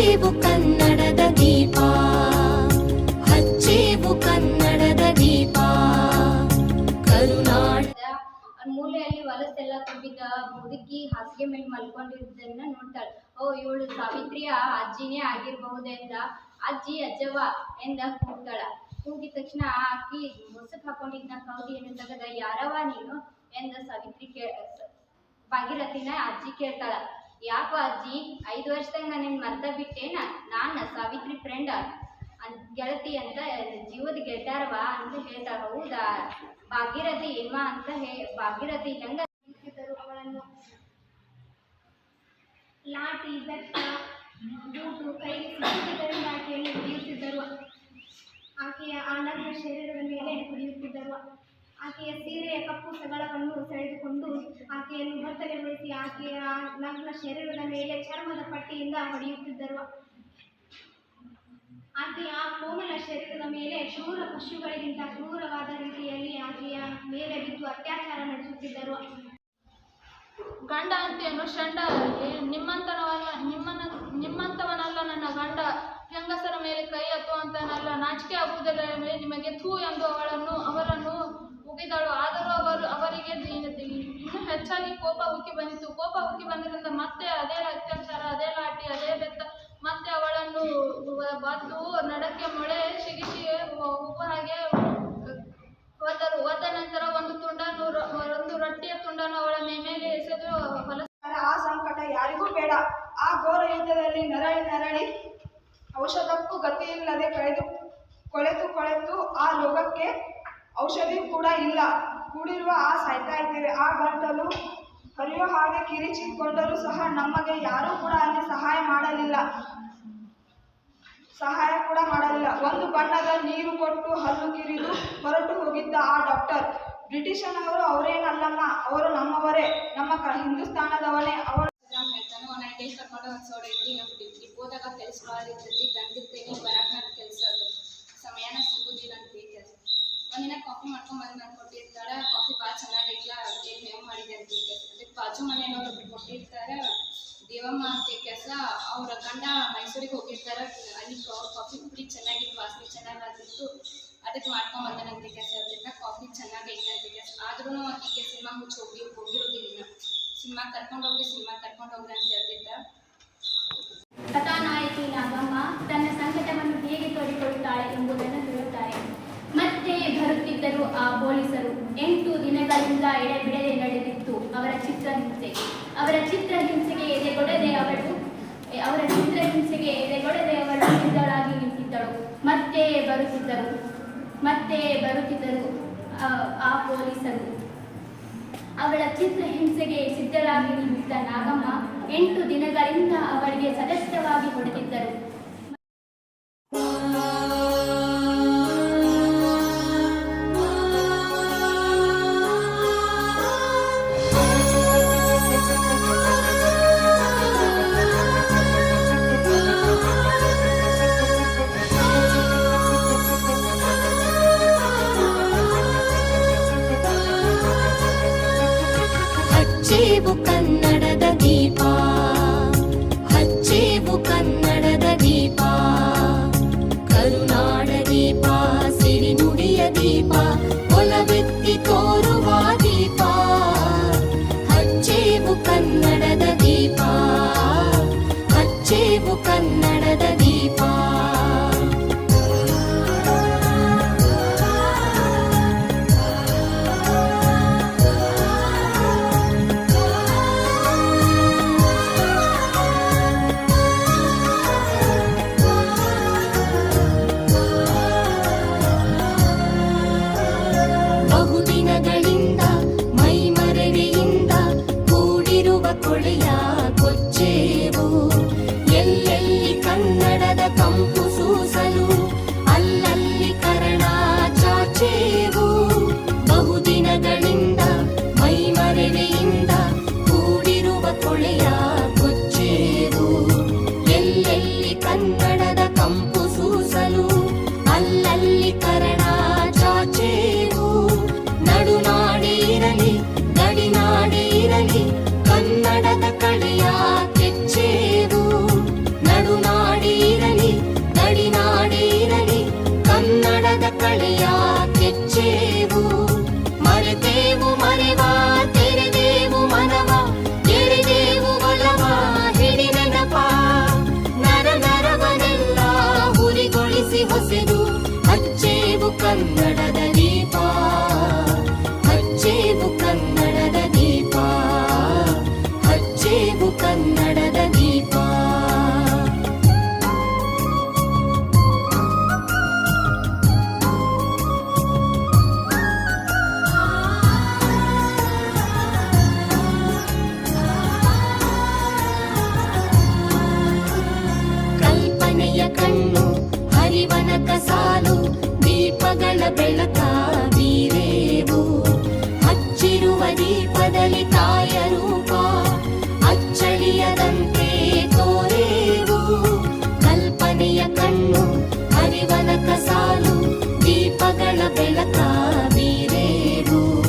ಹಚ್ಚೇವು ಕನ್ನಡದ ದೀಪ, ಹಚ್ಚೇವು ಕನ್ನಡದ ದೀಪ. ಮೂಲೆಯಲ್ಲಿ ವಲಸೆಲ್ಲ ತುಂಬಿದ ಮುದುಕಿ ಹಾಸಿಗೆ ಮೇಲೆ ಮಲ್ಕೊಂಡಿದ್ದನ್ನ ನೋಡ್ತಾಳೆ. ಓ, ಇವಳು ಸಾವಿತ್ರಿಯ ಅಜ್ಜಿನೇ ಆಗಿರಬಹುದೆಂದ? ಅಜ್ಜಿ ಅಜ್ಜವ ಎಂದ ಕೂಗ್ತಾಳ. ಕೂಗಿದ ತಕ್ಷಣ ಆಕಿ ಮುಸುಕ್ ಹಾಕೊಂಡಿದ್ನ ಕೌದಿಯನ್ನು ತೆಗೆದ? ಯಾರವ ನೀನು? ಎಂದ ಸಾವಿತ್ರಿ ಕೇ ಭಾಗಿರಥಿನ ಅಜ್ಜಿ ಕೇಳ್ತಾಳ. ಯಾಕೋ ಅಜ್ಜಿ, ಐದು ವರ್ಷದಂಗ ನಾನು ಮರ್ತ ಬಿಟ್ಟೇನ? ನಾನು ಸಾವಿತ್ರಿ ಫ್ರೆಂಡ್ ಗೆಳತಿ ಅಂತ, ಜೀವದ ಗೆಳತಾರವ ಅಂತ ಹೇಳ್ತಾರ. ಹೌದಾ? ಭಾಗೀರಥಿ ಏನ್ವ ಅಂತ ಹೇ, ಭಾಗೀರಥಿ ಹೆಂಗ ಲಾಟಿ ಬೆತ್ತ ಬೂಟು ಕೈ ಆಕೆಯನ್ನು ಹೊಡೆಯುತ್ತಿದ್ದರು. ಆಕೆಯ ಆನಂದ ಶರೀರದ ಮೇಲೆ ಹೊಡೆಯುತ್ತಿದ್ದರು ಆಕೆಯ ಸೀರೆಯ ಕಪ್ಪು ಸಗಳವನ್ನು ಸೆಳೆದುಕೊಂಡು ಆಕೆಯನ್ನು ಭರ್ತನೆಗೊಳಿಸಿ ಆಕೆಯ ನಗ್ನ ಶರೀರದ ಮೇಲೆ ಚರ್ಮದ ಪಟ್ಟಿಯಿಂದ ಹೊಡೆಯುತ್ತಿದ್ದರು. ಆಕೆಯ ಕೋಮಲ ಶರೀರದ ಮೇಲೆ ಶೂರ ಪಶುಗಳಿಗಿಂತ ಕ್ರೂರವಾದ ರೀತಿಯಲ್ಲಿ ಆಕೆಯ ಮೇಲೆ ಬಿದ್ದು ಅತ್ಯಾಚಾರ ನಡೆಸುತ್ತಿದ್ದರು. ಗಂಡ ಅಂತೆಯನ್ನು ಏ- ನಿಮ್ಮಂತನವಲ್ಲ, ನಿಮ್ಮನ, ನಿಮ್ಮಂತವನಲ್ಲ ನನ್ನ ಗಂಡ, ಹೆಂಗಸರ ಮೇಲೆ ಕೈ ಹತ್ತುವಂತನಲ್ಲ, ನಾಚಿಕೆ ಆಗುವುದಿಲ್ಲವೇ ನಿಮಗೆ ಥೂ ಎಂದು ಅವಳನ್ನು ಉಗಿದಳು ಆದರೂ ಅವರು ಅವರಿಗೆ ಇನ್ನೂ ಹೆಚ್ಚಾಗಿ ಕೋಪ ಉಕ್ಕಿ ಬಂದಿತು. ಕೋಪ ಉಕ್ಕಿ ಬಂದ್ರಿಂದ ಮತ್ತೆ ಅದೇ ಅತ್ಯಾಚಾರ, ಅದೇ ಲಾಠಿ, ಅದೇ ಬೆತ್ತ, ಮತ್ತೆ ಅವಳನ್ನು ಬಂದು ಬದ್ದು ನಡಕ್ಕೆ ಮೊಳೆ ಸಿಗಿಸಿ ಉಬ್ಬ ಹಾಗೆ ಒದ್ದರು ಒದ್ದ ನಂತರ ಒಂದು ತುಂಡನ್ನು ಒಂದು ರೊಟ್ಟಿಯ ತುಂಡನ್ನು ಅವಳ ಮೇಲೆ ಎಸೆದು ಹೊಲ ಆ ಸಂಕಟ ಯಾರಿಗೂ ಬೇಡ. ಆ ಘೋರ ಯುದ್ಧದಲ್ಲಿ ನರಳಿ ನರಳಿ ಔಷಧಕ್ಕೂ ಗತಿಯಿಲ್ಲದೆ ಕಳೆದು ಕೊಳೆತು ಕೊಳೆತು ಆ ರೋಗಕ್ಕೆ ಔಷಧಿ ಕೂಡ ಇಲ್ಲ. ಕೂಡಿರುವ ಆ ಸಾಯ್ತಾ ಇದ್ದೇವೆ ಆ ಗಂಟಲು ಹರಿಯೋ ಹಾಗೆ ಕಿರಿಚಿಕೊಂಡರೂ ಸಹ ನಮಗೆ ಯಾರೂ ಕೂಡ ಅಲ್ಲಿ ಸಹಾಯ ಮಾಡಲಿಲ್ಲ. ಸಹಾಯ ಕೂಡ ಮಾಡಲಿಲ್ಲ. ಒಂದು ಬಣ್ಣದ ನೀರು ಕೊಟ್ಟು ಹಲ್ಲು ಕಿರಿದು ಹೊರಟು ಹೋಗಿದ್ದ ಆ ಡಾಕ್ಟರ್. ಬ್ರಿಟಿಷನವರು ಅವರೇನಲ್ಲಮ್ಮ? ಅವರು ನಮ್ಮವರೇ. ನಮ್ಮ ಕ ಹಿಂದೂಸ್ತಾನದವನೇ. ಅವರು ಹೇಳ್ತಾನೆ ಒಂದು ಹೋದಾಗ ಕೆಲಸ ಇರ್ತೈತಿ ಗಂಡಿರ್ತೇನೆ ಬರಾಕ್ ನನ್ನ ಕೆಲಸ ಅದು ಸಮಯನ ಸಿಗುದಿಲ್ಲ ಅಂತ ಕೆಲಸ ಒಂದಿನ ಕಾಫಿ ಮಾಡ್ಕೊಂಡ್ ಬಂದ್ ನಾನು ಕೊಟ್ಟಿರ್ತಾಳೆ ಕಾಫಿ ಭಾಳ ಚೆನ್ನಾಗಿಲ್ಲ ಏನು ಹೆಂಗೆ ಮಾಡಿದೆ ಅಂತ ಅದಕ್ಕೆ ಬಾಜು ಮನೆಯವರು ಕೊಟ್ಟಿರ್ತಾರೆ ದೇವಮ್ಮ ಅಂತ ಕೆಲಸ, ಅವ್ರ ಗಂಡ ಮೈಸೂರಿಗೆ ಹೋಗಿರ್ತಾರೆ. ಅಲ್ಲಿ ಕಾಫಿ ಪುಡಿ ಚೆನ್ನಾಗಿತ್ತು, ವಾಸನೆ ಚೆನ್ನಾಗಿ ಬರ್ತಿತ್ತು ಅದಕ್ಕೆ ಮಾಡ್ಕೊಂಡ್ ಬಂದನಂತ ಕೆಲಸ. ಅದರಿಂದ ಕಾಫಿ ಚೆನ್ನಾಗೈತೆ ಅಂತ ಕೆಲಸ. ಆದ್ರೂ ಈಗ ಸಿನಿಮಾ ಮುಚ್ಚಿ ಹೋಗಿ, ಹೋಗಿರೋದಿಲ್ಲ. ಸಿನಿಮಾ ಕರ್ಕೊಂಡು ಹೋಗಿ ಸಿನಿಮಾ ಕರ್ಕೊಂಡು ಹೋಗ್ರಿ ಅಂತ ಹೇಳ್ತಿದ್ದ. ಕಥಾನಾಯಕಿ ನಾಗಮ್ಮ ತನ್ನ ಸಂಕಟವನ್ನು ಹೇಗೆ ತೋಡಿಕೊಳ್ಳುತ್ತಾಳೆ ಎಂಬುದನ್ನು ಹೇಳುತ್ತಾರೆ. ಬರುತ್ತಿದ್ದರು ಆ ಪೊಲೀಸರು ಎಂಟು ದಿನಗಳಿಂದ ಎಡೆಬಿಡದೆ ನಡೆದಿತ್ತು ಅವರ ಚಿತ್ರಹಿಂಸೆ ಅವರ ಚಿತ್ರಹಿಂಸೆಗೆ ಎದೆಗೊಡದೆ ಅವಳು, ಅವರ ಚಿತ್ರಹಿಂಸೆಗೆ ಎದೆಗೊಡದೆ ಅವಳು ಸಿದ್ಧಳಾಗಿ ನಿಂತಿದ್ದಳು. ಮತ್ತೆ ಬರುತ್ತಿದ್ದರು ಮತ್ತೆ ಬರುತ್ತಿದ್ದರು, ಆ- ಆ ಪೊಲೀಸರು. ಅವಳ ಚಿತ್ರಹಿಂಸೆಗೆ ಸಿದ್ಧರಾಗಿ ನಿಂತಿದ್ದ ನಾಗಮ್ಮ ಎಂಟು ದಿನಗಳಿಂದ ಅವಳಿಗೆ ಸದಸ್ಯವಾಗಿ ಹೊಡೆದಿದ್ದರು. one ಕಲಿ ಕನ್ನಡದ ಕಳಿಯ ಕೆಚ್ಚೇದು. ನಡುನಾಡಿರಲಿ ನಡಿನಾಡಿರಲಿ ಕನ್ನಡದ ಕಳಿಯ ಕೆಚ್ಚೇದು. ಮರೆತೇವು ಮರೆವಾ, ತೆರೆದೇವು ಮನವ ಎರೆದೇವು ಹಿಡಿ ಹಿಡಿದೆನಪ ನರ ನರವನೆಲ್ಲ ಹುರಿಗೊಳಿಸಿ ಹೊಸೆದು ಅಚ್ಚೇವು ಕನ್ನಡ.